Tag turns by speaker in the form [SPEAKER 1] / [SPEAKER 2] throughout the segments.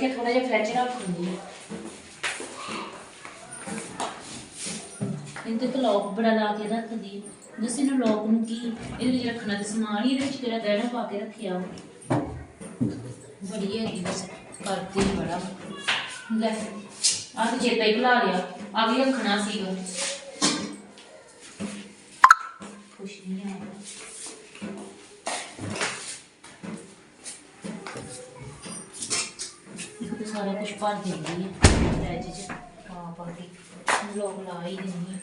[SPEAKER 1] ਕੇ ਥੋੜਾ ਜਿਹਾ ਫ੍ਰਿਜ ਰੱਖ ਦਿੰਦੀ ਆ ਇਹਦੇ ਤੇ ਲੋਕ ਬੜਾ ਲਾ ਕੇ ਰੱਖਦੀ। ਆ ਦੱਸ ਲੋਕ ਨੂੰ ਕੀ, ਇਹਦੇ ਵਿੱਚ ਰੱਖਣਾ ਤੇ ਸਮਾਨ ਹੀ ਇਹਦੇ ਵਿੱਚ ਕਿਹੜਾ ਗਹਿਣਾ ਪਾ ਕੇ ਰੱਖਿਆ ਬੜੀ ਹੈਗੀ ਬਸ ਕਰਦੀ ਬੜਾ। ਲੈ ਆ ਤੇ ਚੇਤਾ ਹੀ ਭੁਲਾ ਲਿਆ। ਆ ਵੀ ਰੱਖਣਾ ਸੀਗਾ ਕੁਛ ਨਹੀਂ ਆ ਇਹ ਤਾਂ ਸਾਰਾ ਕੁਝ ਭਰ ਦਿੰਦੀ ਹੈ ਫ੍ਰਿਜ 'ਚ ਪਾ ਪਾ ਕੇ ਲੋਕ ਲਾ ਹੀ ਦਿੰਦੀ ਹੈ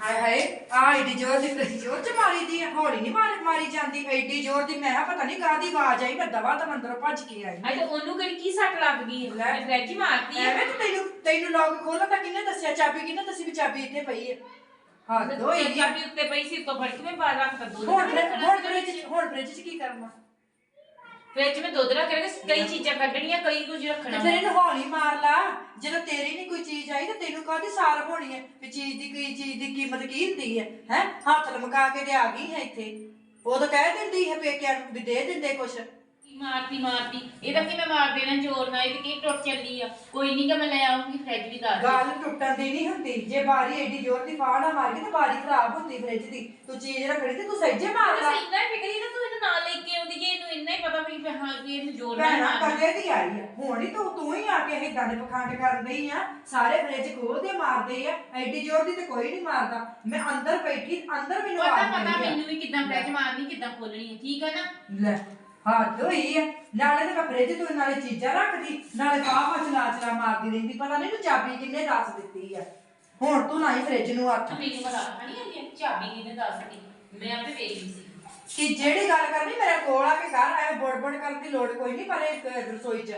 [SPEAKER 2] ਹਾਏ ਹਾਏ ਆ ਏਡੀ ਜ਼ੋਰ ਦੀ ਫ੍ਰਿਜ ਜ਼ੋਰ ਚ ਮਾਰੀ ਦੀ ਆ। ਹੌਲੀ ਨਹੀਂ ਮਾਰੀ ਮਾਰੀ ਜਾਂਦੀ ਏਡੀ ਜ਼ੋਰ ਦੀ। ਮੈਂ ਕਿਹਾ ਪਤਾ ਨਹੀਂ ਕਾਦੀ ਆਵਾਜ਼ ਆਈ ਮੈਂ ਦਵਾ ਤਾਂ ਅੰਦਰੋਂ ਭੱਜ ਕੇ ਆਈ।
[SPEAKER 3] ਅਜੇ ਉਹਨੂੰ ਕਿਹੜੀ ਕੀ ਸੱਟ ਲੱਗ ਗਈ?
[SPEAKER 2] ਲੈ।
[SPEAKER 3] ਹੈ ਫ੍ਰਿਜ ਹੀ ਮਾਰਤੀ ਹੈ
[SPEAKER 2] ਐਵੇਂ ਤੇ ਤੈਨੂੰ ਤੈਨੂੰ ਲੋਕ ਖੋਲਣ ਦਾ ਕਿਹਨੇ ਦੱਸਿਆ? ਚਾਬੀ ਕਿਹਨੇ ਦੱਸੀ ਵੀ ਚਾਬੀ ਇੱਥੇ ਪਈ ਹੈ ਹਾਂ ਦੋਈ
[SPEAKER 3] ਚਾਬੀ ਉੱਤੇ ਪਈ ਸੀ ਤੋਂ ਫੜ ਕੇ ਮੈਂ ਬਾਹਰ ਰੱਖਤਾ ਦੁੱਧ
[SPEAKER 2] ਹੁਣ ਫ੍ਰਿਜ- ਹੁਣ ਫ੍ਰਿਜ ਹੁਣ ਫ੍ਰਿਜ ਚ ਕੀ ਕਰਨਾ?
[SPEAKER 3] ਫ੍ਰਿਜ ਮੈਂ ਦੁੱਧ ਰੱਖ ਕੇ ਕਈ ਚੀਜ਼ਾਂ ਕੱਢਣੀਆਂ ਕਈ ਕੁਝ
[SPEAKER 2] ਤੇ
[SPEAKER 3] ਰੱਖਣਾ।
[SPEAKER 2] ਫਿਰ ਇਹਨੂੰ ਹੌਲੀ ਮਾਰ ਲਾ। ਜਦੋਂ ਤੇਰੀ ਨਹੀਂ ਕੋਈ ਚੀਜ਼ ਆਈ ਤਾਂ ਤੈਨੂੰ ਕਾਹਦੀ ਸਾਰ ਹੋਣੀ ਹੈ? ਵੀ ਚੀਜ਼ ਦੀ ਕੋਈ ਚੀਜ਼ ਦੀ ਕੀਮਤ ਕੀ ਹੁੰਦੀ ਹੈ? ਹੈ? ਹੱਥ ਲਮਕਾ ਕੇ ਤੇ ਆ ਗਈ ਹੈ ਇੱਥੇ। ਉਹ ਤਾਂ ਕਹਿ ਦਿੰਦੀ ਹੈ ਪੇਕਿਆਂ ਨੂੰ ਵੀ ਦੇ ਦਿੰਦੇ ਕੁਛ।
[SPEAKER 3] ਮਾਰਤੀ ਮਾਰਤੀ ਇਹਦਾ ਕਿ ਮੈਂ ਮਾਰ ਦੇਣਾ ਜ਼ੋਰ ਨਾਲ? ਇਹ ਕਿ ਟੁੱਟ ਚੱਲੀ ਆ? ਕੋਈ ਨਹੀਂ ਕਿ ਮੈਂ ਲੈ ਆਉਂਗੀ ਫ੍ਰਿਜ ਵੀ ਦੱਸ ਦੇ
[SPEAKER 2] ਗੱਲ ਟੁੱਟਣ ਦੀ ਨਹੀਂ ਹੁੰਦੀ। ਜੇ ਬਾਰੀ ਏਡੀ ਜ਼ੋਰ ਦੀ ਫਾੜ ਨਾ ਮਾਰ ਕੇ ਤੇ ਬਾਰੀ ਖਰਾਬ ਹੁੰਦੀ ਫ੍ਰਿਜ ਦੀ। ਤੂੰ ਚੀਜ਼ ਰੱਖਣੀ ਤੇ ਤੂੰ ਸਹਿਜੇ ਮਾਰ ਲਾ।
[SPEAKER 3] ਇੰਨਾ ਫਿਕਰੀ ਨਾ ਤੂੰ ਇਹਨੂੰ ਨਾਲ ਲੈ ਕੇ ਆਉਂਦੀ ਜੇ ਇਹਨੂੰ ਇੰਨਾ ਹੀ ਪਤਾ ਵੀ ਵੀ ਹਾਂ ਵੀ ਇਹਨੂੰ ਜ਼ੋਰ ਨਾਲ
[SPEAKER 2] ਭੈਣਾ
[SPEAKER 3] ਮਾਰਨਾ।
[SPEAKER 2] ਕਦੇ ਦੀ ਆਈ ਆ। ਹੁਣ ਹੀ ਤੂੰ ਤੂੰ ਹੀ ਆ ਕੇ ਏਦਾਂ ਦੇ ਪਖੰਡ ਡਈ ਆ। ਸਾਰੇ ਫ੍ਰਿਜ ਖੋਲਦੇ ਮਾਰਦੇ ਆ। ਐਡੀ ਜ਼ੋਰ ਦੀ ਤੇ ਕੋਈ ਨਹੀਂ ਮਾਰਦਾ। ਮੈਂ ਅੰਦਰ ਬੈਠੀ ਅੰਦਰ ਮੈਨੂੰ
[SPEAKER 3] ਪਤਾ
[SPEAKER 2] ਆਵਾਜ਼
[SPEAKER 3] ਪਤਾ
[SPEAKER 2] ਆਈ ਆ।
[SPEAKER 3] ਮੈਨੂੰ ਵੀ ਕਿੱਦਾਂ ਫ੍ਰਿਜ ਮਾਰਨੀ ਕਿੱਦਾਂ ਖੋਲਣੀ ਹੈ ਠੀਕ ਹੈ ਨਾ?
[SPEAKER 2] ਲੈ ਹੱਦ ਹੋਈ ਆ। ਨਾਲੇ ਤੇ ਮੈਂ ਫ੍ਰਿਜ ਤੋਂ ਨਾਲੇ ਚੀਜ਼ਾਂ ਰੱਖਦੀ ਨਾਲੇ ਬਾਹਾਂ ਚਲਾ ਚਲਾ ਮਾਰਦੀ ਰਹਿੰਦੀ। ਪਤਾ ਨਹੀਂ ਨੂੰ ਚਾਬੀ ਕਿੰਨੇ ਦੱਸ ਦਿੱਤੀ ਆ। ਹੁਣ ਤੂੰ ਨਾ ਹੀ ਫ੍ਰਿਜ ਨੂੰ ਹੱਥ
[SPEAKER 3] ਮੈਨੂੰ ਪਤਾ ਨਹੀਂ ਹੈ ਚਾਬੀ ਕਿਹਨੇ ਦੱਸਦੀ ਮੈਂ ਆਪੇ ਵੇਖ ਲਈ ਸੀ।
[SPEAKER 2] ਕਿ ਜਿਹੜੀ ਗੱਲ ਕਰਨੀ ਮੇਰੇ ਕੋਲ ਆ ਕੇ ਕਰ ਐ ਬੜਬੜ ਕਰਨ ਦੀ ਲੋੜ ਕੋਈ ਨਹੀਂ ਪਰ ਇਹ ਰਸੋਈ 'ਚ।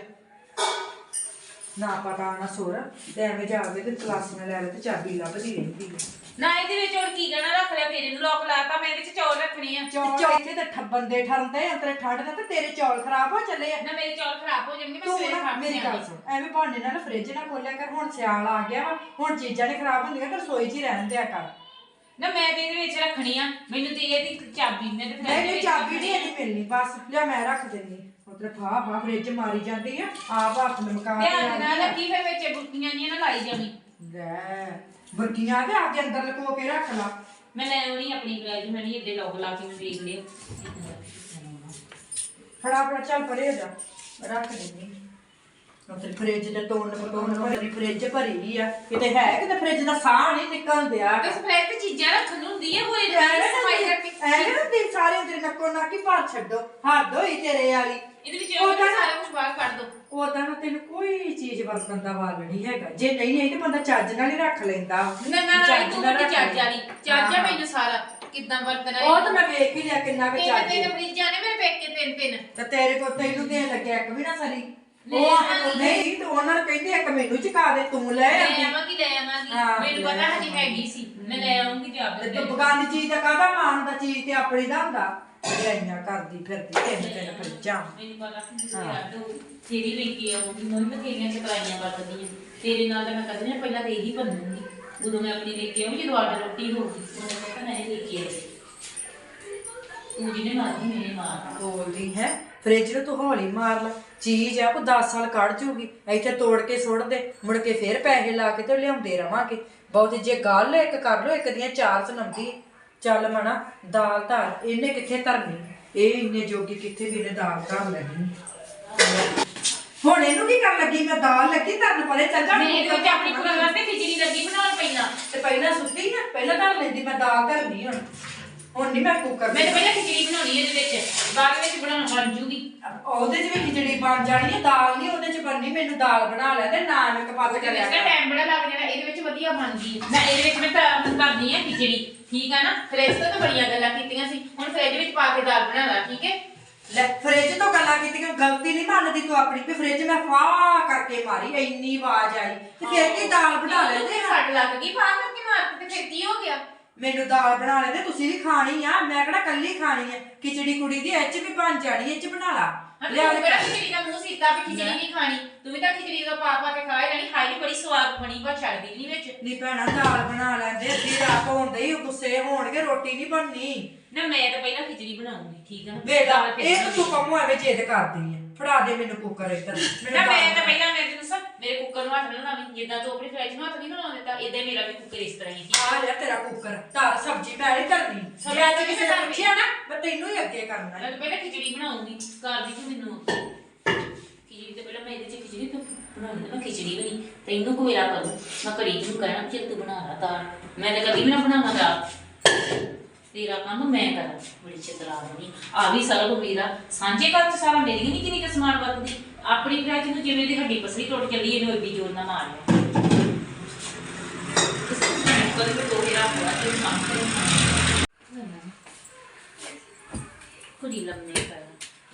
[SPEAKER 2] ਨਾ ਪਤਾ ਨਾ ਸੁਰ ਤੇ ਐਵੇਂ ਜਾਵੇ ਤੇ ਕਲਾਸੀਆਂ ਲੈ ਲੈ ਤੇ ਚਾਬੀ ਲੱਭਦੀ ਰਹਿੰਦੀ ਹੈ
[SPEAKER 3] ਨਾ ਇਹਦੇ ਵਿੱਚ ਹੁਣ ਕੀ ਕਹਿਣਾ ਰੱਖ ਲਿਆ ਫਿਰ ਇਹਨੂੰ ਲੋਕ ਲਾਤਾ ਮੈਂ ਇਹਦੇ ਵਿੱਚ ਚੌਲ ਰੱਖਣੇ ਆ।
[SPEAKER 2] ਚੌਲ ਇੱਥੇ ਤੇ ਠੱਬਨ ਦੇ ਠਰਦੇ ਅੰਤਰੇ ਠੰਡ ਦਾ ਤੇ ਤੇਰੇ ਚੌਲ ਖਰਾਬ ਹੋ ਚੱਲੇ ਆ।
[SPEAKER 3] ਨਾ ਮੇਰੇ ਚੌਲ ਖਰਾਬ ਹੋ ਜਾਣਗੇ ਮੈਂ
[SPEAKER 2] ਤੂੰ
[SPEAKER 3] ਸਵੇਰੇ
[SPEAKER 2] ਨਾ ਮੇਰੀ ਗੱਲ ਸੁਣ ਐਵੇਂ ਭਾਂਡੇ ਨਾਲ ਫ੍ਰਿਜ ਨਾ ਖੋਲਿਆ ਕਰ ਹੁਣ ਸਿਆਲ ਆ ਗਿਆ ਵਾ ਹੁਣ ਚੀਜ਼ਾਂ ਨੇ ਖਰਾਬ ਹੁੰਦੀਆਂ ਤੇ ਰਸੋਈ 'ਚ ਹੀ ਰਹਿਣ ਦਿਆ ਕਰ।
[SPEAKER 3] ਨਾ ਮੈਂ ਤੇ ਇਹਦੇ ਵਿੱਚ ਰੱਖਣੀ ਆ ਮੈਨੂੰ ਤੇ ਇਹਦੀ ਚਾਬੀ ਮੈਂ ਤੇ
[SPEAKER 2] ਨਹੀਂ ਨਹੀਂ ਚਾਬੀ ਨਹੀਂ ਇਹਦੀ ਮਿਲਣੀ ਬਸ ਲਿਆ ਮੈਂ ਰੱਖ ਦਿੰਨੀ ਉਧਰ ਫਾ ਫਾ ਫ੍ਰਿਜ ਮਾਰੀ ਜਾਂਦੀ ਆ ਆਪ ਹੱਥ ਲਮਕਾ ਕੇ
[SPEAKER 3] ਧਿਆਨ ਨਾਲ। ਰੱਖੀ ਫਿਰ ਵਿੱਚ ਬੁੱਕੀਆਂ ਜੀਆਂ ਨਾ ਲਾਈ ਜਾਵੀਂ।
[SPEAKER 2] ਲੈ ਬਰਕੀਆਂ ਤੇ ਆਪਦੇ ਅੰਦਰ ਲਕੋ ਕੇ ਰੱਖ ਲਾ।
[SPEAKER 3] ਮੈਂ ਲੈ ਆਉਣੀ ਆਪਣੀ ਬੈਗ ਮੈਂ ਨਹੀਂ ਏਡੇ ਲੋਕ ਲਾ ਕੇ ਮੈਂ ਵੇਖ ਲਿਓ
[SPEAKER 2] ਫੜਾ ਫੜਾ ਚੱਲ ਪਰੇ ਜਾ ਰੱਖ ਦਿੰਨੀ ਉੱਥੇ ਫ੍ਰਿਜ ਦੇ ਤੋੜਨ ਪਟੋਣ ਭਰੀ ਫ੍ਰਿਜ ਭਰੀ ਆ। ਕਿਤੇ ਹੈ ਕਿਤੇ ਫ੍ਰਿਜ ਦਾ ਸਾਹ ਨਹੀਂ ਨਿਕਲ ਦਿਆ।
[SPEAKER 3] ਸਫ਼ਾਈ ਤੇ ਚੀਜ਼ਾਂ ਰੱਖਣ ਨੂੰ ਹੁੰਦੀ ਹੈ ਇਹ
[SPEAKER 2] ਐਵੇਂ
[SPEAKER 3] ਸਫ਼ਾਈ ਕਰਕੇ
[SPEAKER 2] ਐਵੇਂ ਨਾ ਤੇ ਸਾਰੇ ਤੇਰੇ ਨੱਕੋ ਨਾਕੀ ਭਰ ਛੱਡੋ ਹੱਦ ਹੋਈ ਤੇਰੇ ਵਾਲੀ।
[SPEAKER 3] ਇਹਦੇ ਵਿੱਚ
[SPEAKER 2] ਉਹ
[SPEAKER 3] ਸਾਰਾ ਕੁਝ ਬਾਹਰ ਕੱਢ ਦੋ।
[SPEAKER 2] ਉਦਾਂ ਨਾ ਤੈਨੂੰ ਕੋਈ ਚੀਜ਼ ਵਰਤਣ ਦਾ ਵਾਲ ਨਹੀਂ ਹੈਗਾ। ਜੇ ਨਹੀਂ ਨਹੀਂ ਤੇ ਬੰਦਾ ਚੱਜ ਨਾਲ ਹੀ ਰੱਖ ਲੈਂਦਾ।
[SPEAKER 3] ਨਾ ਨਾ
[SPEAKER 2] ਚੱਜ
[SPEAKER 3] ਤੂੰ
[SPEAKER 2] ਨਾਲ
[SPEAKER 3] ਵੱਡੀ
[SPEAKER 2] ਰੱਖ
[SPEAKER 3] ਚਾਚ
[SPEAKER 2] ਲੈ।
[SPEAKER 3] ਵਾਲੀ। ਚਾਚਾ
[SPEAKER 2] ਹਾਂ।
[SPEAKER 3] ਮੈਨੂੰ ਸਾਰਾ ਕਿੱਦਾਂ ਵਰਤਣਾ
[SPEAKER 2] ਉਹ ਤਾਂ ਮੈਂ ਵੇਖ ਹੀ ਲਿਆ ਕਿੰਨਾ ਕੁ
[SPEAKER 3] ਤੇ
[SPEAKER 2] ਚੱਜ
[SPEAKER 3] ਤੇ
[SPEAKER 2] ਹੈ।
[SPEAKER 3] ਫਰਿੱਜਾਂ ਨੇ ਮੇਰੇ ਪੇਕੇ ਤਿੰਨ ਤਿੰਨ
[SPEAKER 2] ਤੇ ਤੇਰੇ ਕੋਲ ਤੈਨੂੰ ਦੇਣ ਲੱਗਿਆ ਇੱਕ ਵੀ ਨਾ ਸਰੀ। ਉਹ। ਨਹੀਂ ਤੇ ਉਹਨਾਂ ਨੂੰ ਕਹਿੰਦੇ ਇੱਕ ਮੈਨੂੰ ਚੁਕਾ ਦੇ ਤੂੰ ਲੈ
[SPEAKER 3] ਲੈ
[SPEAKER 2] ਆਉਂਦੀ।
[SPEAKER 3] ਆਵਾਂਗੀ ਲੈ ਆਵਾਂਗੀ।
[SPEAKER 2] ਹਾਂ,
[SPEAKER 3] ਮੈਨੂੰ
[SPEAKER 2] ਲੈ
[SPEAKER 3] ਪਤਾ ਹਜੇ। ਹੈਗੀ ਸੀ। ਮੈਂ ਲੈ ਆਵਾਂਗੀ
[SPEAKER 2] ਤੇ
[SPEAKER 3] ਜਾਬ
[SPEAKER 2] ਤੂੰ ਬਗਾਨੀ ਚੀਜ਼ ਦਾ ਕਾਹਦਾ ਮਾਨ ਦਾ ਚੀਜ਼ ਤੇ ਆਪਣੀ ਦਾ ਹੁੰਦਾ? ਲੜਾਈਆਂ ਕਰਦੀ ਫਿਰਦੀ ਤਿੰਨ ਤਿੰਨ ਫਰਿੱਜਾਂ।
[SPEAKER 3] ਮੈਨੂੰ ਪਤਾ ਕਿ
[SPEAKER 2] ਹਾਂ।
[SPEAKER 3] ਯਾਰ ਤੂੰ ਤੇਰੀ ਲੈ ਕੇ ਆਉਂਗੀ ਮੈਂ ਵੀ ਤੇਰੀਆਂ ਚਕਰਾਈਆਂ ਵਰਤਦੀ ਆ। ਤੇਰੇ ਨਾਲ ਤਾਂ ਮੈਂ ਕਦੇ ਨਾ ਪਹਿਲਾਂ ਤੇ ਇਹੀ ਬਣੂਗੀ ਉਦੋਂ ਮੈਂ ਆਪਣੀ ਲੈ ਕੇ ਆਉਂਗੀ ਜਦੋਂ ਆਟਾ ਰੋਟੀ ਹੋਊਗੀ ਉਦੋਂ ਮੈਂ ਕਹਿੰਦਾ ਨਹੀਂ ਲੈ ਕੇ ਆਈ ਤੂੰ ਜਿਹਨੇ ਮਾਰਦੀ ਮੇਰੇ ਮਾਰ
[SPEAKER 2] ਬੋਲਦੀ ਹੈ ਫ੍ਰਿਜ ਨੂੰ ਤੂੰ ਹੌਲੀ ਮਾਰ ਲਾ। ਚੀਜ਼ ਆ ਕੋ 10 ਸਾਲ ਕੱਢ ਜੂਗੀ। ਇੱਥੇ ਤੋੜ ਕੇ ਸੁੱਟ ਦੇ ਮੁੜ ਕੇ ਫੇਰ ਪੈਸੇ ਲਾ ਕੇ ਤੇ ਲਿਆਉਂਦੇ ਰਵਾਂਗੇ। ਬਹੁਤ ਜੇ ਗੱਲ ਇੱਕ ਕਰ ਲੋ ਇੱਕ ਦੀਆਂ ਚਾਰ ਸੁਣਾਉਂਦੀ। ਚੱਲ ਮਣਾ ਦਾਲ ਧਰ ਇਹਨੇ ਕਿੱਥੇ ਧਰਨੀ? ਇਹ ਇੰਨੇ ਜੋਗੀ ਕਿੱਥੇ ਵੀ ਇਹਨੇ ਦਾਲ ਧਰ ਲੈਣੀ? ਹੁਣ ਇਹਨੂੰ ਕੀ ਕਰਨ ਲੱਗੀ? ਮੈਂ ਦਾਲ ਲੱਗੀ ਧਰਨ ਪਰੇ ਚੱਲ ਜਾ।
[SPEAKER 3] ਮੈਂ ਇਹਦੇ ਵਿੱਚ ਆਪਣੀ ਕੁੜੀ ਵਾਸਤੇ ਖਿਚੜੀ ਲੱਗੀ ਬਣਾਉਣ ਪਹਿਲਾਂ।
[SPEAKER 2] ਤੇ ਪਹਿਲਾਂ ਸੁੱਤੀ ਨਾ ਪਹਿਲਾਂ ਧਰ ਲੈਂਦੀ ਮੈਂ ਦਾਲ ਧਰਨੀ ਹੁਣ। ਹੁਣ ਨਹੀਂ ਮੈਂ ਕੁੱਕਰ
[SPEAKER 3] ਮੈਂ ਤਾਂ ਪਹਿਲਾਂ ਖਿਚੜੀ ਬਣਾਉਣੀ ਇਹਦੇ ਵਿੱਚ। ਬਾਅਦ ਵਿੱਚ ਬਣਾਉਣ ਬਣ ਜੂਗੀ।
[SPEAKER 2] ਉਹਦੇ 'ਚ ਵੀ ਖਿਚੜੀ ਬਣ ਜਾਣੀ ਹੈ ਦਾਲ ਨਹੀਂ ਉਹਦੇ 'ਚ ਬਣਨੀ ਮੈਨੂੰ ਦਾਲ ਬਣਾ ਲੈ ਤੇ ਨਾ ਮੈਂ ਕਪੱਤ ਕਰਿਆ ਕਰ।
[SPEAKER 3] ਟਾਈਮ ਬੜਾ ਲੱਗ ਜਾਣਾ ਇਹਦੇ ਵਿੱਚ ਵਧੀਆ ਬਣਦੀ ਮੈਂ ਇਹਦੇ ਵਿੱਚ ਮੈਂ ਤਾਂ ਕਰਦੀ ਆ ਖਿਚੜੀ ਠੀਕ ਆ ਨਾ? ਫ੍ਰਿਜ ਤੋਂ ਤਾਂ ਬੜੀਆਂ ਗੱਲਾਂ ਕੀਤੀਆਂ ਸੀ। ਹੁਣ ਫ੍ਰਿਜ ਵਿੱਚ ਪਾ ਕੇ ਦਾਲ ਬਣਾ ਲਾ ਠੀਕ ਹੈ?
[SPEAKER 2] ਲੈ ਫ੍ਰਿਜ ਤੋਂ ਗੱਲਾਂ ਕੀਤੀਆਂ ਗਲਤੀ ਨਹੀਂ ਮੰਨਦੀ ਤੂੰ ਆਪਣੀ ਵੀ ਫ੍ਰਿਜ ਮੈਂ ਫਾ ਕਰਕੇ ਮਾਰੀ ਇੰਨੀ ਆਵਾਜ਼ ਆਈ। ਤੇ ਫਿਰ ਕੀ ਦਾਲ ਬਣਾ ਲੈਂਦੇ
[SPEAKER 3] ਸੱਟ ਲੱਗ ਗਈ ਫਾਹ ਕਰਕੇ ਮਾਰ ਤੇ ਫਿਰ ਕੀ ਹੋ ਗਿਆ?
[SPEAKER 2] ਮੈਨੂੰ ਦਾਲ ਬਣਾ ਲੈਂਦੇ ਤੁਸੀਂ ਵੀ ਖਾਣੀ ਆ ਮੈਂ ਕਿਹੜਾ ਕੱਲੀ ਖਾਣੀ ਆ। ਖਿਚੜੀ ਕੁੜੀ ਦੀ ਇਹ 'ਚ ਵੀ ਬਣ ਜਾਣੀ ਇਹ 'ਚ ਬਣਾ ਲਾ।
[SPEAKER 3] ਹਾਂ
[SPEAKER 2] ਲਿਆ
[SPEAKER 3] ਤੂੰ ਕਿਹੜਾ ਖਿਚੜੀ ਦਾ ਮੂੰਹ ਸੀਤਾ ਵੀ ਖਿਚੜੀ ਨਹੀਂ ਖਾਣੀ। ਤੂੰ ਵੀ ਤਾਂ ਖਿਚੜੀ ਦਾ ਪਾ ਪਾ ਕੇ ਖਾਏ ਜਾਣੀ ਹਾਈ ਬੜੀ ਸਵਾਦ ਬਣੀ ਪਰ ਛੱਡਦੀ ਨਹੀਂ ਵਿੱਚ।
[SPEAKER 2] ਨੀ ਭੈਣਾ ਦਾਲ ਬਣਾ ਲੈਂਦੇ ਅੱਧੀ ਰਾਤ ਹੁੰਦੇ ਹੀ ਗੁੱਸੇ ਹੋਣਗੇ ਰੋਟੀ ਨਹੀਂ ਬਣਨੀ।
[SPEAKER 3] ਨਾ ਮੈਂ ਤਾਂ ਪਹਿਲਾਂ ਖਿਚੜੀ ਬਣਾਉਂਗੀ ਠੀਕ ਆ? ਫਿਰ
[SPEAKER 2] ਇਹ ਤਾਂ ਤੂੰ ਕੰਮੋਂ ਐਵੇਂ ਜਿੱਦ ਕਰਦੀ ਆ। ਫੜਾ ਦੇ ਮੈਨੂੰ ਕੁੱਕਰ ਇੱਧਰ।
[SPEAKER 3] ਨਾ
[SPEAKER 2] ਦਾਲ
[SPEAKER 3] ਮੈਂ ਤਾਂ। ਪਹਿਲਾਂ ਮੈਂ ਤੈਨੂੰ ਦੱਸਾਂ ਮੇਰੇ ਕੁੱਕਰ ਨੂੰ ਹੱਥ ਨਾ ਲਾਵੀਂ ਜਿੱਦਾਂ ਤੂੰ ਆਪਣੀ ਫਰਾਈਜ਼ ਨੂੰ ਹੱਥ ਨਹੀਂ ਲਾਉਣ ਦਿੱਤਾ ਇਦਾਂ ਮੇਰਾ ਵੀ ਕੁੱਕਰ ਇਸ ਤਰ੍ਹਾਂ ਹੀ ਸੀ।
[SPEAKER 2] ਆ ਲਿਆ ਤੇਰਾ ਕੁੱਕਰ ਧਰ ਸਬਜ਼ੀ ਮੈਂ ਨਹੀਂ ਧਰਨੀ। ਜੇ ਅੱਜ ਕਿਸੇ ਨੇ? ਪੁੱਛਿਆ ਨਾ ਮੈਂ ਤੈਨੂੰ ਹੀ ਅੱਗੇ ਕਰਨਾ
[SPEAKER 3] ਮੈਂ। ਤਾਂ ਪਹਿਲਾਂ ਖਿਚੜੀ ਬਣਾਉਂਗੀ ਕਰਦੀ ਤੂੰ ਮੈਨੂੰ। ਖਿਚੜੀ ਤੇ ਪਹਿਲਾਂ ਮੈਂ ਇਹਦੇ ਚ ਖਿਚੜੀ ਤੂੰ ਬਣਾਉਂਦੀ ਮੈਂ ਖਿਚੜੀ ਬਣੀ ਤੈਨੂੰ ਕੋ ਮੇਰਾ ਕਰੂ। ਮੈਂ ਕੜੀ ਤੂੰ ਕਹਿਣਾ ਕਿ ਤੂੰ ਬਣਾ ਲਾ ਦਾਲ। ਮੈਂ ਤਾਂ ਕਦੀ ਵੀ ਨਾ ਬਣਾਵਾਂ ਦਾਲ। ਤੇਰਾ ਕੰਮ ਮੈਂ ਕਰਾਂ ਬੜੀ ਚਤਰਾ ਬਣੀ। ਆ ਵੀ ਸਾਰਾ ਕੁਝ ਮੇਰਾ ਸਾਂਝੇ ਘਰ ਚ ਸਾਰਾ ਮੇਰੀ ਨਹੀਂ ਕਿੰਨੀ ਕਿ ਸਮਾਨ ਵਰਤਦੀ ਆਪਣੀ ਫਰਾਜ ਨੂੰ ਜਿਵੇਂ ਦੀ ਹੱਡੀ ਪਸਲੀ ਟੁੱਟ ਚੱਲੀ ਇਹਨੂੰ ਏਡੀ ਜ਼ੋਰ ਨਾਲ ਮਾਰ ਲਿਆ। ਕਦੇ ਵੀ ਤੋੜੇ ਰੱਖ ਲਾ ਤੇ ਕੰਮ ਕਰੇ ਕੁੜੀ ਲੰਮੇ ਪੈ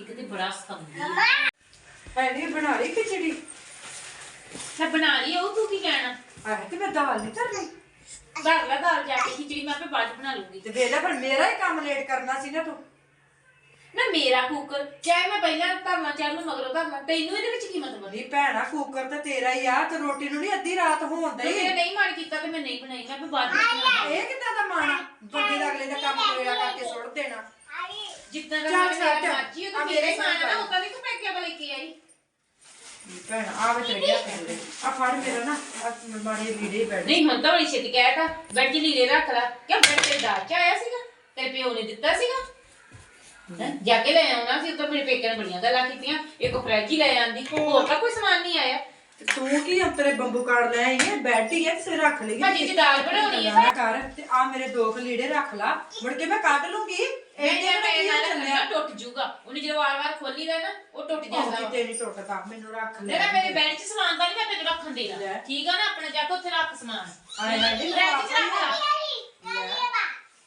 [SPEAKER 3] ਇੱਕ ਤੇ ਬੜਾ ਸਤੰਦੀ
[SPEAKER 2] ਹੈ ਨਹੀਂ ਬਣਾ ਲਈ ਖਿਚੜੀ?
[SPEAKER 3] ਮੈਂ ਬਣਾ ਲਈ ਉਹ ਤੂੰ ਕੀ ਕਹਿਣਾ?
[SPEAKER 2] ਆਹ ਤੇ ਮੈਂ ਦਾਲ ਨਹੀਂ ਧਰਨੀ।
[SPEAKER 3] ਘਰ ਲਾ ਦਾਲ ਜਾ ਕੇ ਖਿਚੜੀ ਮੈਂ ਆਪੇ ਬਾਅਦ ਚ ਬਣਾ ਲੂੰਗੀ
[SPEAKER 2] ਤੇ ਵੇਲਾ ਪਰ ਮੇਰਾ ਹੀ ਕੰਮ ਲੇਟ ਕਰਨਾ ਸੀ ਨਾ ਤੂੰ।
[SPEAKER 3] ਨਾ ਮੇਰਾ ਕੁੱਕਰ ਚਾਹੇ ਮੈਂ ਪਹਿਲਾਂ ਧਰਨਾ ਚਾਹੇ ਮੈਂ ਮਗਰੋਂ ਧਰਨਾ ਤੈਨੂੰ ਇਹਦੇ ਵਿੱਚ ਕੀ ਮਤਲਬ
[SPEAKER 2] ਨਹੀਂ ਭੈਣਾ ਕੁੱਕਰ ਤਾਂ ਤੇਰਾ ਹੀ ਆ ਤੇ ਰੋਟੀ ਨੂੰ ਨਹੀਂ ਅੱਧੀ ਰਾਤ ਹੋਣ
[SPEAKER 3] ਤੇ
[SPEAKER 2] ਦਈ।
[SPEAKER 3] ਮੇਰਾ ਨਹੀਂ ਮਨ ਕੀਤਾ ਤੇ ਮੈਂ ਨਹੀਂ ਬਣਾਈ ਮੈਂ ਆਪੇ ਬਾਅਦ ਵਿੱਚ ਬਣਾਉਂਗੀ
[SPEAKER 2] ਇਹ ਕਿੱਦਾਂ ਦਾ ਮਾਣਾ ਬੰਦੇ ਦਾ ਅਗਲੇ ਦਾ ਕੰਮ ਹੋਇਆ ਕਰਕੇ ਸੁੱਟ ਦੇਣਾ।
[SPEAKER 3] ਜਿੱਦਾਂ ਦਾ
[SPEAKER 2] ਚੱਲ
[SPEAKER 3] ਮੇਰਾ
[SPEAKER 2] ਛੱਡ।
[SPEAKER 3] ਮਰਜ਼ੀ ਉਹ
[SPEAKER 2] ਆ
[SPEAKER 3] ਤਾਂ
[SPEAKER 2] ਮੇਰੇ
[SPEAKER 3] ਮੇਰੇ ਹੀ ਖਾਣਾ ਨਾ। ਉਹ ਤਾਂ ਨਹੀਂ ਤੂੰ ਪੈਕਿਆ ਬਲੇ ਕੇ ਆਈ।
[SPEAKER 2] ਭੈਣ ਆ ਵੇ ਤੇਰੇ ਪੈਂਦੇ ਆ ਫੜ ਮੇਰਾ ਨਾ ਆ ਮਾਰੇ ਲੀੜੇ ਬੈਠ
[SPEAKER 3] ਨਹੀਂ, ਹੁਣ ਤਾਂ ਬੜੀ ਛੇਤੀ ਕਹਿ ਤਾ ਬੈਠ ਲੀੜੇ ਰੱਖ ਲੈ। ਕਿਉਂ ਬੈਠ ਤੇ ਦਾਲ ਆਇਆ ਸੀਗਾ? ਤੇਰੇ ਪਿਓ ਨੇ ਦਿੱਤਾ ਸੀਗਾ। ਹੈਂ? ਜਾ ਕੇ ਲੈ ਆਉਣਾ ਸੀ ਤਾਂ ਮੇਰੇ ਪੇਕੇ ਨੇ ਬੜੀਆਂ ਗੱਲਾਂ ਕੀਤੀਆਂ। ਇੱਕ ਫਰਿੱਜ ਹੀ ਲੈ ਆਂਦੀ, ਹੋਰ ਤਾਂ ਕੋਈ ਸਮਾਨ ਨਹੀਂ ਆਇਆ।
[SPEAKER 2] ਤੇ ਕੀ ਅੰਤਰੇ ਬੰਬੂ ਕਾੜ ਲੈ ਆਈ ਹੈ? ਬੈਠੀ ਹੈ ਤੇ ਰੱਖ ਲਈ
[SPEAKER 3] ਭਾਜੀ ਜੀ ਦਾਲ ਬਣਾਉਣੀ ਹੈ।
[SPEAKER 2] ਕਰ ਤੇ ਆ ਮੇਰੇ ਦੋ ਕੁ ਲੀੜੇ ਰੱਖ ਲਾ। ਮੁੜ ਕੇ ਮੈਂ ਕੱਢ ਲੂੰਗੀ।
[SPEAKER 3] ਇਹ
[SPEAKER 2] ਇਹ
[SPEAKER 3] ਜੇ
[SPEAKER 2] ਜਿਹੜਾ
[SPEAKER 3] ਮੈਂ
[SPEAKER 2] ਕੀ
[SPEAKER 3] ਨਾਲ
[SPEAKER 2] ਚੱਲਿਆ?
[SPEAKER 3] ਚੱਲਿਆ ਟੁੱਟ ਜੂਗਾ ਉਹਨੇ ਜਦੋਂ ਵਾਰ-ਵਾਰ ਖੋਲੀ ਦਾ ਨਾ ਉਹ ਟੁੱਟ
[SPEAKER 2] ਉਹ
[SPEAKER 3] ਜਾਂਦਾ ਵਾ।
[SPEAKER 2] ਕਿਤੇ ਨਹੀਂ ਟੁੱਟਦਾ ਮੈਨੂੰ ਰੱਖ ਲੈ।
[SPEAKER 3] ਜਿਹੜਾ ਮੇਰੇ ਬੈਂਚ 'ਚ ਸਮਾਨ ਤਾਂ ਨਹੀਂ ਮੈਂ ਤੈਨੂੰ ਰੱਖਣ ਦੇਣਾ।
[SPEAKER 2] ਲੈ।
[SPEAKER 3] ਠੀਕ ਆ ਨਾ ਆਪਣਾ ਜਾ ਕੇ ਉੱਥੇ ਰੱਖ ਸਮਾਨ।
[SPEAKER 2] ਆਏ ਹਾਏ ਨੀ,
[SPEAKER 3] ਫਰਿੱਜ 'ਚ ਰੱਖ ਲਾ।
[SPEAKER 2] ਲੈ।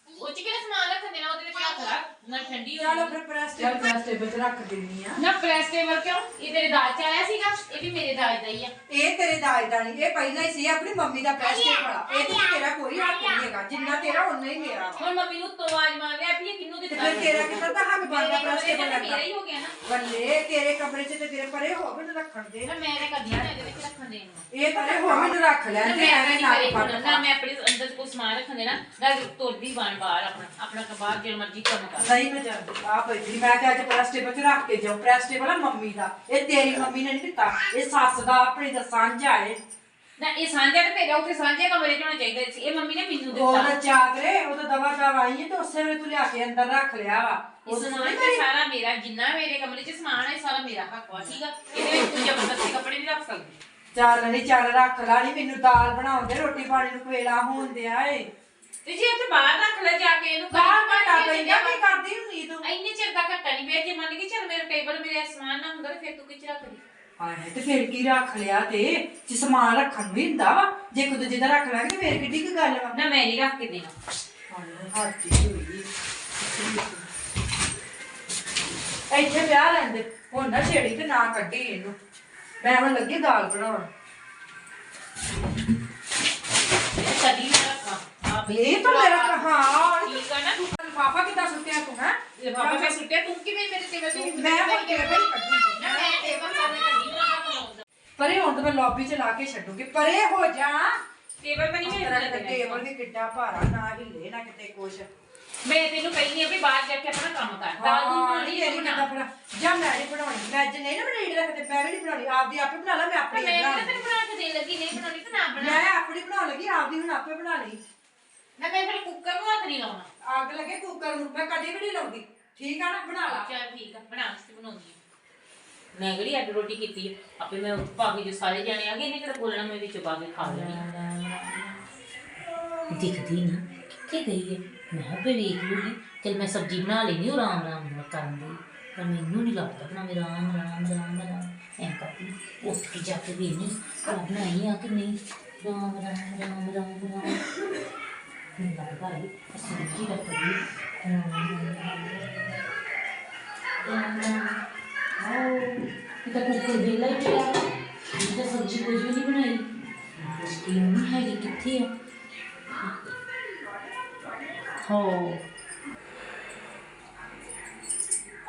[SPEAKER 3] ਉਹ 'ਚ ਕਿਹੜਾ ਸਮਾਨ ਰੱਖਣ ਦੇਣਾ ਉਹਦੇ ਵਿੱਚ ਰੱਖ ਲਾ। ਨਾ ਠੰਡੀ ਹੋ
[SPEAKER 2] ਚੱਲ
[SPEAKER 3] ਜਾਊਗੀ।
[SPEAKER 2] ਫਿਰ ਪ੍ਰੈਸ ਪ੍ਰੈਸ ਟੇਬਲ 'ਚ ਰੱਖ ਦਿੰਨੀ ਆ
[SPEAKER 3] ਨਾ ਪ੍ਰੈਸ ਟੇਬਲ ਕਿਉਂ ਇਹ ਤੇਰੇ ਦਾਜ 'ਚ ਆਇਆ ਸੀਗਾ ਇਹ ਵੀ ਮੇਰੇ ਦਾਜ ਦਾ ਹੀ ਆ
[SPEAKER 2] ਇਹ ਤੇਰੇ ਦਾਜ ਦਾ ਨਹੀਂ ਇਹ ਪਹਿਲਾਂ ਹੀ ਸੀ ਆਪਣੀ ਮੰਮੀ ਦਾ ਪ੍ਰੈਸ ਟੇਬਲ ਵਾਲਾ ਇਹ ਤੇ ਤੇਰਾ ਕੋਈ ਹੱਕ ਨਹੀਂ ਹੈਗਾ ਜਿੰਨਾ ਤੇਰਾ ਉਨਾ ਹੀ ਮੇਰਾ ਵਾ।
[SPEAKER 3] ਹੁਣ ਮੰਮੀ ਨੂੰ ਤੋਂ ਆਵਾਜ਼ ਮਾਰ ਲਿਆ ਵੀ ਇਹ ਕਿਹਨੂੰ
[SPEAKER 2] ਤੇ
[SPEAKER 3] ਦਿੱਤਾ
[SPEAKER 2] ਫਿਰ ਤੇਰਾ ਕਿੱਦਾਂ ਦਾ ਹੱਕ ਬਣਦਾ
[SPEAKER 3] ਮੇਰੇ
[SPEAKER 2] ਪ੍ਰੈਸ
[SPEAKER 3] ਕਮਰੇ 'ਚ
[SPEAKER 2] ਟੇਬਲ
[SPEAKER 3] ਤਾਂ
[SPEAKER 2] ਲੱਗਾ
[SPEAKER 3] ਮੇਰਾ ਹੀ ਹੋ ਗਿਆ ਨਾ
[SPEAKER 2] ਬੱਲੇ ਤੇਰੇ ਕਮਰੇ 'ਚ ਤੇ ਤੇਰੇ ਪਰੇ ਹੋ ਮੈਨੂੰ ਰੱਖਣ ਦੇ
[SPEAKER 3] ਨਾ ਮੈਂ ਤਾਂ ਕਦੀ ਨਹੀਂ ਇਹਦੇ ਵਿੱਚ ਰੱਖਣ ਦੇਣਾ
[SPEAKER 2] ਇਹ ਪਰੇ ਹੋ ਮੈਨੂੰ ਰੱਖ ਲੈ
[SPEAKER 3] ਨਾ
[SPEAKER 2] ਤੇ
[SPEAKER 3] ਮੈਂ
[SPEAKER 2] ਐਵੇਂ
[SPEAKER 3] ਨਹੀਂ
[SPEAKER 2] ਨਾ
[SPEAKER 3] ਕਰੇ
[SPEAKER 2] ਫੜ
[SPEAKER 3] ਨਾ ਮੈਂ ਆਪਣੇ ਅੰਦਰ ਕੋਈ ਸਮਾਨ ਰੱਖਣ ਦੇਣਾ ਨਾ ਤੁਰਦੀ ਬਣ ਬਾਹਰ ਆਪਣਾ ਆਪਣਾ ਬਾਹਰ ਜਿਹੜਾ ਮਰਜ਼ੀ ਕੰਮ ਕਰ
[SPEAKER 2] ਨਹੀਂ ਮੈਂ ਜਾਂਦੀ ਆ ਬੈਠੀ ਮੈਂ ਕਿਹਾ ਅੱਜ ਪ੍ਰੈਸ ਟੇਬਲ 'ਚ ਰੱਖ ਕੇ ਜਾਉ ਪ੍ਰੈਸ ਟੇਬਲ ਆ ਮੰਮੀ ਦਾ। ਇਹ ਤੇਰੀ ਮੰਮੀ ਨੇ ਨਹੀਂ ਦਿੱਤਾ ਇਹ ਸੱਸ ਦਾ ਆਪਣੀ ਦਾ ਸਾਂਝਾ ਏ
[SPEAKER 3] ਨਾ ਇਹ ਸਾਂਝਾ ਤੇ ਤੇਰਾ ਉੱਥੇ ਸਾਂਝੇ ਕਮਰੇ 'ਚ ਹੋਣਾ ਚਾਹੀਦਾ ਸੀ ਇਹ ਮੰਮੀ ਨੇ ਮੈਨੂੰ
[SPEAKER 2] ਉਹ
[SPEAKER 3] ਦਿੱਤਾ।
[SPEAKER 2] ਤਾਂ ਚਾਦਰੇ ਉਹ ਤਾਂ ਦਵਾ ਦਵਾ ਆਈ ਹੈ ਤੇ ਉਸੇ ਵੇਲੇ ਤੂੰ ਲਿਆ ਕੇ ਅੰਦਰ ਰੱਖ ਲਿਆ ਵਾ।
[SPEAKER 3] ਇਸ
[SPEAKER 2] ਉਹ ਤਾਂ
[SPEAKER 3] ਸਮਾਨ ਤੇ ਸਾਰਾ ਮੇਰਾ ਜਿੰਨਾ ਮੇਰੇ ਕਮਰੇ 'ਚ ਸਮਾਨ ਹੈ ਸਾਰਾ ਮੇਰਾ ਹੱਕ ਵਾ ਠੀਕ ਆ? ਇਹਦੇ ਵਿੱਚ ਤੂੰ ਜ਼ਬਰਦਸਤੀ ਕੱਪੜੇ ਨਹੀਂ ਰੱਖ ਸਕਦੀ।
[SPEAKER 2] ਚੱਲ ਨਹੀਂ ਚੱਲ ਰੱਖ ਲਾ ਨਹੀਂ ਮੈਨੂੰ ਦਾਲ ਬਣਾਉਂਦੇ ਰੋਟੀ ਪਾਣੀ ਨੂੰ ਕਵੇਲਾ ਹੋਣ ਦਿਆ ਏ।
[SPEAKER 3] ਤੇ ਜੇ ਇੱਥੇ ਬਾਹਰ ਰੱਖ ਲੈ ਜਾ ਕੇ ਇਹਨੂੰ
[SPEAKER 2] ਬਾਹਰ
[SPEAKER 3] ਬਾਹਰ
[SPEAKER 2] ਘਟਾ ਪੈਂਦਾ ਕੀ ਕਰਦੀ ਹੁੰਦੀ ਤੂੰ
[SPEAKER 3] ਇੰਨੇ ਚਿਰ ਦਾ ਘੱਟਾ ਨਹੀਂ ਪਿਆ ਜੇ ਮੰਨ ਕੇ ਚੱਲ ਮੇਰਾ ਟੇਬਲ ਮੇਰੇ ਸਮਾਨ ਨਾ ਹੁੰਦਾ ਤੇ ਫਿਰ ਤੂੰ ਕਿੱਥੇ ਰੱਖਦੀ
[SPEAKER 2] ਆਏ ਤੇ ਫਿਰ ਕੀ ਰੱਖ ਲਿਆ ਤੇ? ਜੇ ਸਮਾਨ ਰੱਖਣ ਨੂੰ ਵੀ ਹੁੰਦਾ ਵਾ ਜੇ ਇੱਕ ਦੂਜੇ ਦਾ ਰੱਖ ਲਾਂਗੇ ਤੇ ਫਿਰ ਕਿੱਡੀ ਕੀ ਗੱਲ ਵਾ?
[SPEAKER 3] ਨਾ ਮੈਂ ਨਹੀਂ ਰੱਖ ਕੇ ਦੇਣਾ।
[SPEAKER 2] ਹਾਏ ਹੋਈ। ਇੱਥੇ ਵਿਆਹ ਲੈਂਦੇ ਹੁਣ ਨਾ ਛੇੜੀ ਤੇ ਨਾ ਕੱਢੀ ਇਹਨੂੰ। ਮੈਂ ਹੁਣ ਲੱਗੀ ਦਾਲ ਬਣਾਉਣ।
[SPEAKER 3] ਕਦੀ ਨਾ ਰੱਖਾਂ। ਆਪ
[SPEAKER 2] ਇਹ ਤਾਂ ਮੇਰਾ ਹਾਂ
[SPEAKER 3] ਠੀਕ ਆ ਨਾ? ਤੂੰ
[SPEAKER 2] ਲਿਫਾਫਾ ਕਿੱਦਾਂ ਸੁੱਟਿਆ ਤੂੰ ਹੈ?
[SPEAKER 3] ਮੈਂ ਸੁੱਟਿਆ ਤੂੰ ਕਿਵੇਂ ਮੇਰੇ ਟੇਬਲ ਤੇ
[SPEAKER 2] ਮੈਂ ਹੁਣ ਟੇਬਲ ਕੱਢੀ ਸੀ।
[SPEAKER 3] ਨਾ ਮੈਂ ਟੇਬਲ ਸਾਹਮਣੇ ਕੱਢੀ ਨਾ ਰੱਖ
[SPEAKER 2] ਪਰੇ ਹੁਣ ਤਾਂ ਮੈਂ ਲੌਬੀ ਚ ਲਾ ਕੇ ਛੱਡੂਗੀ। ਪਰੇ ਹੋ ਜਾ।
[SPEAKER 3] ਟੇਬਲ ਤਾਂ ਨਹੀਂ ਮੈਂ
[SPEAKER 2] ਤੇਰਾ ਟੇਬਲ ਵੀ ਕਿੱਡਾ ਭਾਰਾ ਨਾ ਹਿੱਲੇ ਨਾ ਕਿਤੇ ਕੁਛ।
[SPEAKER 3] ਮੈਂ ਤੈਨੂੰ ਕਹਿੰਦੀ ਆ ਵੀ ਬਾਹਰ ਜਾ ਕੇ ਆਪਣਾ ਕੰਮ ਕਰ।
[SPEAKER 2] ਹਾਂ
[SPEAKER 3] ਬਣਾਉਣੀ ਹੈ
[SPEAKER 2] ਕਿੱਦਾਂ ਬਣਾ। ਜਾਂ ਮੈਂ ਨਹੀਂ ਬਣਾਉਣੀ ਮੈਂ ਅੱਜ ਨਹੀਂ ਨਾ ਬਣਾਈ ਰੱਖਦੇ ਮੈਂ ਵੀ ਨਹੀਂ ਬਣਾਉਣੀ ਆਪਦੀ ਆਪੇ ਬਣਾ ਲਾ ਮੈਂ ਆਪਣੀ
[SPEAKER 3] ਮੈਂ
[SPEAKER 2] ਬਣਾ
[SPEAKER 3] ਤੈਨੂੰ ਬਣਾ ਕੇ ਦੇਣ ਲੱਗੀ ਨਹੀਂ ਬਣਾਉਣੀ ਤਾਂ ਨਾ ਬਣਾ।
[SPEAKER 2] ਮੈਂ ਆਪਣੀ ਬਣਾਉਣ ਲੱਗੀ ਆਪਦੀ ਹੁਣ ਆਪੇ ਬਣਾ ਲਈ।
[SPEAKER 3] ਨਾ ਮੈਂ ਫਿਰ ਕੁੱਕਰ ਨੂੰ ਹੱਥ ਨਹੀਂ ਲਾਉਣਾ।
[SPEAKER 2] ਅੱਗ ਲੱਗੇ ਕੁੱਕਰ ਨੂੰ ਮੈਂ ਕਦੇ ਵੀ ਨਹੀਂ ਲਾਉਂਦੀ। ਠੀਕ ਆ ਨਾ ਬਣਾ ਲਾ।
[SPEAKER 3] ਚੱਲ ਠੀਕ ਆ ਬਣਾ ਕੇ ਬਣਾਉਂਦੀ ਮੈਂ ਕਿਹੜੀ ਅੱਡ ਰੋਟੀ ਕੀਤੀ ਆ? ਆਪੇ ਮੈਂ ਪਾ ਕੇ ਜੋ ਸਾਰੇ ਜਾਣੇ ਆ ਗਏ ਇਹਨੇ ਕਿਹੜਾ ਬੋਲਣਾ ਮੈਂ ਵਿੱਚ ਪਾ ਕੇ ਖਾ ਲੈਣੀ ਦਿਖਦੀ ਨਾ ਕਿੱਥੇ ਗਈ ਹੈ? ਮੈਂ ਆਪੇ ਵੇਖ ਲੂਗੀ ਚਲ ਮੈਂ ਸਬਜ਼ੀ ਬਣਾ ਲੈਣੀ ਉਹ ਆਰਾਮ ਆਰਾਮ ਨਾਲ ਕਰਨ ਦੀ। ਪਰ ਮੈਨੂੰ ਨਹੀਂ ਲੱਗਦਾ ਬਣਾ ਮੇਰਾ ਆਰਾਮ ਆਰਾਮ ਆਰਾਮ ਆਰਾਮ। ਐਂ ਕਰਦੀ ਉੱਠ ਕੇ ਜਾ ਕੇ ਵੇਖਣੀ ਆ ਬਣਾਈ ਆ ਕਿ ਨਹੀਂ? ਰਾਮ ਰਾਮ ਰਾਮ ਰਾਮ ਰਾਮ ਮੈਨੂੰ ਲੱਗਦਾ ਹੈ ਅਸੀਂ ਕੀ ਰੱਖਦੀ ਆਓ। ਇਹ ਤਾਂ ਵੇਲਾ ਹੀ ਪਿਆ। ਇਹ ਸਬਜ਼ੀ ਕੁਝ ਵੀ ਨਹੀਂ ਬਣਾਈ। ਰੋਟੀ ਨਹੀਂ ਹੈਗੀ, ਕਿੱਥੇ ਆ? ਹੋ।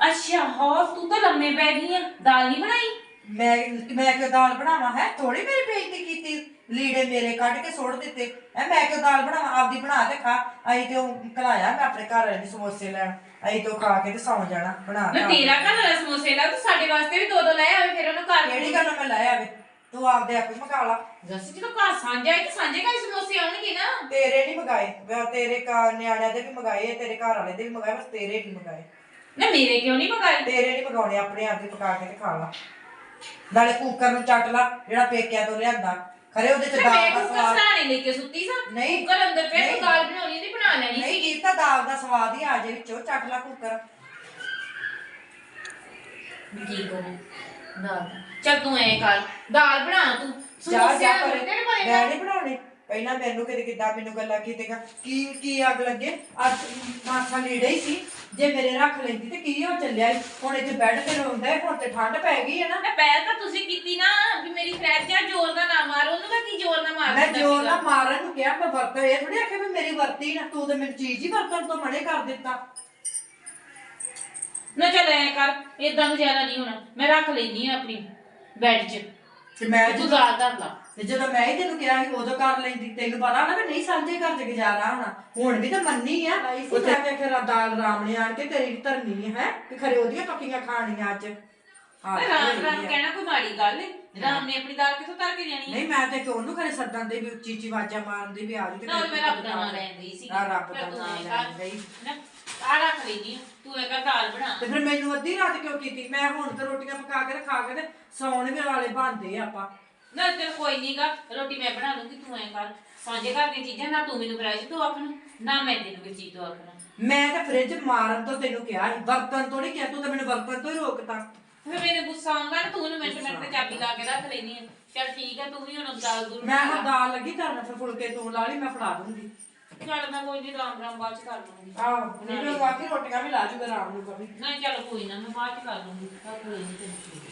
[SPEAKER 3] ਅੱਛਾ ਹੋ ਤੂੰ ਤਾਂ ਲੰਮੇ ਪੈ ਗਈ ਆ। ਦਾਲ ਨਹੀਂ ਬਣਾਈ?
[SPEAKER 2] ਮੈਂ ਮੈਂ ਕਿ ਦਾਲ ਬਣਾਵਾਂ? ਹੈ? ਥੋੜੀ ਮੇਰੀ ਬੇਇੱਜ਼ਤੀ ਕੀਤੀ? ਲੀੜੇ ਮੇਰੇ ਕੱਢ ਕੇ ਸੁੱਟ ਦਿੱਤੇ। ਐ ਮੈਂ ਕਿਉਂ ਦਾਲ ਬਣਾਵਾਂ? ਆਪਦੀ ਬਣਾ ਕੇ ਖਾ। ਅਸੀਂ ਤੇ ਉਹ ਕਲਾਇਆ ਮੈਂ ਆਪਣੇ ਘਰ ਵਾਲੇ ਦੇ ਸਮੋਸੇ ਲੈਣ। ਅਸੀਂ ਤੇ ਖਾ ਕੇ ਤੇ ਸੌਂ ਜਾਣਾ ਬਣਾ
[SPEAKER 3] ਨਾ
[SPEAKER 2] ਕੇ
[SPEAKER 3] ਤੇਰਾ ਘਰ ਵਾਲਾ ਸਮੋਸੇ ਲਾ ਤੂੰ ਸਾਡੇ ਵਾਸਤੇ ਵੀ ਦੋ ਦੋ ਲੈ ਆਵੇ ਫਿਰ ਉਹਨੂੰ ਘਰ
[SPEAKER 2] ਕਿਹੜੀ ਗੱਲ ਮੈਂ ਲੈ ਆਵੇ? ਤੂੰ ਆਪਦੇ ਆਪੇ ਮਕਾ ਲਾ।
[SPEAKER 3] ਦੱਸ ਜਦੋਂ ਘਰ ਸਾਂਝਾ ਹੈ ਤੇ ਸਾਂਝੇ ਘਰ ਹੀ ਸਮੋਸੇ ਆਉਣਗੇ ਨਾ।
[SPEAKER 2] ਤੇਰੇ ਨਹੀਂ ਮਗਾਏ। ਮੈਂ ਤੇਰੇ ਘਰ ਨਿਆਣਿਆਂ ਦੇ ਵੀ ਮਗਾਏ ਤੇਰੇ ਘਰ ਵਾਲੇ ਦੇ ਵੀ ਮਗਾਏ ਬਸ ਤੇਰੇ ਨਹੀਂ ਮਗਾਏ।
[SPEAKER 3] ਨਾ ਮੇਰੇ ਕਿਉਂ ਨਹੀਂ ਮੰਗਾਏ?
[SPEAKER 2] ਤੇਰੇ ਨਹੀਂ ਮਗਾਉਣੇ ਆਪਣੇ ਆਪ ਦੇ ਪਕਾ ਕੇ ਤੇ ਖਾ ਲਾ। ਨਾਲੇ ਕੁੱਕਰ ਨੂੰ ਚੱਟ ਲਾ ਜਿਹੜਾ ਪੇਕਿਆਂ ਤੋਂ ਲਿਆਂਦਾ। ਖਰੇ ਉਹਦੇ ਚ
[SPEAKER 3] ਤੇ
[SPEAKER 2] ਦਾਲ ਦਾ ਸਵਾਦ
[SPEAKER 3] ਸਰਾਣੇ ਲੈ ਕੇ ਸੁੱਤੀ ਸਾਂ।
[SPEAKER 2] ਨਹੀਂ।
[SPEAKER 3] ਕੁੱਕਰ ਅੰਦਰ ਪਿਆ
[SPEAKER 2] ਨਹੀਂ।
[SPEAKER 3] ਦਾਲ ਬਣਾਉਣੀ ਤੇ ਬਣਾ ਲੈਣੀ
[SPEAKER 2] ਨਹੀਂ
[SPEAKER 3] ਸੀ
[SPEAKER 2] ਕੀਤਾ ਦਾਲ ਦਾ ਸਵਾਦ ਹੀ ਆ ਜੇ ਵਿੱਚੋਂ ਚੱਟ ਲਾ ਕੁੱਕਰ।
[SPEAKER 3] ਕੀ ਕਰਾਂ ਦਾਲ। ਚੱਲ ਤੂੰ ਐ ਕਰ ਦਾਲ ਬਣਾ ਤੂੰ।
[SPEAKER 2] ਜਾ ਜਾ ਮੈਂ ਨਹੀਂ ਬਣਾਉਣੇ। ਪਹਿਲਾਂ ਮੈਨੂੰ ਕਦੇ ਕਿੱਦਾਂ ਮੈਨੂੰ ਗੱਲਾਂ ਕੀਤੇਗਾ ਕੀ ਕੀ ਅੱਗ ਲੱਗੇ? ਅੱਜ ਮਾਥਾ ਲੀੜਾ ਹੀ ਸੀ। ਜੇ ਮੇਰੇ ਰੱਖ ਲੈਂਦੀ ਤੇ ਕੀ ਹੋ ਚੱਲਿਆ ਸੀ? ਹੁਣ ਇੱਥੇ ਬੈੱਡ ਤੇ ਰੋਂਦਾ ਹੈ ਹੁਣ ਤੇ ਠੰਡ ਪੈ ਗਈ ਹੈ ਨਾ।
[SPEAKER 3] ਨਾ ਪਹਿਲ ਤਾਂ ਤੁਸੀਂ ਕੀਤੀ ਨਾ ਵੀ ਮੇਰੀ ਫਰੈਜ ਆ ਜ਼ੋਰ ਦਾ ਨਾ ਮਾਰ ਉਹਨੂੰ ਮੈਂ ਕੀ ਜ਼ੋਰ ਨਾ ਮਾਰ
[SPEAKER 2] ਮੈਂ
[SPEAKER 3] ਦਿੱਤਾ ਸੀਗਾ।
[SPEAKER 2] ਨਾਲ ਮਾਰਨ ਨੂੰ ਕਿਹਾ ਮੈਂ ਵਰਤ ਇਹ ਥੋੜੀ ਆਖਿਆ ਵੀ ਮੇਰੀ ਵਰਤੀ ਨਾ ਤੂੰ ਤੇ ਮੈਨੂੰ ਚੀਜ਼ ਹੀ ਵਰਤਣ ਤੋਂ ਮਨੇ ਕਰ ਦਿੱਤਾ।
[SPEAKER 3] ਨਾ ਚੱਲ ਐ ਕਰ ਇਦਾਂ ਗੁਜ਼ਾਰਾ ਨਹੀਂ ਹੋਣਾ। ਮੈਂ ਰੱਖ ਲੈਣੀ ਆ ਆਪਣੀ ਬੈੱਡ 'ਚ।
[SPEAKER 2] ਤੇ ਮੈਂ
[SPEAKER 3] ਤੂੰ
[SPEAKER 2] ਜਦੋਂ
[SPEAKER 3] ਦਾਲ ਧਰ ਲਾ।
[SPEAKER 2] ਤੇ ਜਦੋਂ ਮੈਂ ਹੀ ਤੈਨੂੰ ਕਿਹਾ ਸੀ ਉਦੋਂ ਕਰ ਲੈਂਦੀ। ਤੈਨੂੰ ਪਤਾ ਨਾ ਕਿ ਨਹੀਂ ਸਾਂਝੇ ਘਰ ਚ ਗੁਜ਼ਾਰਾ ਹੋਣਾ। ਹੁਣ ਵੀ ਤਾਂ ਮੰਨੀ ਆ। ਉੱਥੇ ਮੈਂ ਕਿਹਾ ਦਾਲ ਰਾਮ ਨੇ ਆਣ ਕੇ ਤੇਰੀ ਧਰਨੀ ਹੈ? ਕਿ ਖਰੇ ਉਹਦੀਆਂ ਪੱਕੀਆਂ ਖਾਣੀਆਂ ਅੱਜ। ਹਾਂ
[SPEAKER 3] ਰਾਮ ਰਾਮ ਕਹਿਣਾ ਕੋਈ ਮਾੜੀ ਗੱਲ ਏ ਰਾਮ ਨੇ ਆਪਣੀ ਦਾਲ ਕਿੱਥੋਂ ਧਰ ਕੇ ਜਾਣੀ
[SPEAKER 2] ਨਹੀਂ ਮੈਂ ਤੇ ਕਿ ਉਹਨੂੰ ਖਰੇ ਸੱਦਣ ਦੇ ਵੀ ਉੱਚੀ ਉੱਚੀ ਆਵਾਜ਼ਾਂ ਮਾਰਨ ਦੀ ਵੀ ਆ ਜੂ ਤੇ
[SPEAKER 3] ਨਾਲ ਮੈਂ ਰੱਬ ਦਾ ਨਾਮ ਲੈਂਦੀ ਸੀ।
[SPEAKER 2] ਰੱਬ ਦਾ ਨਾਮ।
[SPEAKER 3] ਨਾ ਆ ਰੱਖ ਲੈਣੀ ਤੂੰ ਇਹ ਕਰ ਦਾਲ ਬਣਾ।
[SPEAKER 2] ਤੇ ਫਿਰ ਮੈਨੂੰ ਅੱਧੀ ਰਾਤ ਕਿਉਂ ਕੀਤੀ? ਮੈਂ ਹੁਣ ਤੇ ਰੋਟੀਆਂ ਪਕਾ ਕੇ ਤੇ ਖਾ ਕੇ ਤੇ ਸੌਣ ਵੀ ਵਾਲੇ ਬਣਦੇ ਆ ਆਪਾਂ।
[SPEAKER 3] ਨਾ ਤੇ ਕੋਈ ਨਹੀਂਗਾ ਰੋਟੀ ਮੈਂ ਬਣਾ ਲੂੰਗੀ ਤੂੰ ਐ ਕਰ। ਸਾਂਝੇ ਘਰ ਦੀਆਂ ਚੀਜ਼ਾਂ ਨਾ ਤੂੰ ਮੈਨੂੰ ਫਰਾਈ ਤੂੰ ਆਖਣਾ ਨਾ ਮੈਂ ਤੈਨੂੰ ਕੋਈ ਚੀਜ਼ ਤੋਂ ਆਖਣਾ।
[SPEAKER 2] ਮੈਂ ਤਾਂ ਫ੍ਰਿਜ ਮਾਰਨ ਤੋਂ ਤੈਨੂੰ ਕਿਹਾ ਸੀ ਵਰਤਨ ਤੋਂ ਨਹੀਂ ਕਿਹਾ ਤੂੰ ਤਾਂ ਮੈਨੂੰ ਵਰਤਨ ਤੋਂ ਹੀ ਰੋਕਤਾ।
[SPEAKER 3] ਫਿਰ ਮੈਨੂੰ ਗੁੱਸਾ ਆਉਂਦਾ ਨਾ ਤੂੰ ਉਹਨੂੰ ਮਿੰਟ ਮਿੰਟ ਤੇ ਚਾਬੀ ਲਾ ਕੇ ਰੱਖ ਲੈਣੀ ਹੈ ਚਲ ਠੀਕ ਹੈ ਤੂੰ ਵੀ ਹੁਣ ਦਾਲ ਦੂਰ
[SPEAKER 2] ਮੈਂ ਹੁਣ ਦਾਲ ਲੱਗੀ ਕਰਨ ਫਿਰ ਫੁਲਕੇ ਤੂੰ ਲਾ ਲਈ ਮੈਂ ਫੜਾ ਦੂੰਗੀ।
[SPEAKER 3] ਚੱਲ ਮੈਂ ਕੋਈ ਨਹੀਂ ਰਾਮ ਰਾਮ ਬਾਅਦ ਚ ਕਰ ਲੂੰਗੀ।
[SPEAKER 2] ਆਹੋ ਨਹੀਂ ਮੈਂ ਬਾਕੀ ਰੋਟੀਆਂ ਵੀ ਲਾ ਜੂਗਾ ਰਾਮ ਨੂੰ ਕਵੀ।
[SPEAKER 3] ਨਹੀਂ ਚੱਲ ਕੋਈ ਨਾ ਮੈਂ ਬਾਅਦ ਚ ਕਰ ਲੂੰਗੀ। ਚੱਲ ਕੋਈ ਨਹੀਂ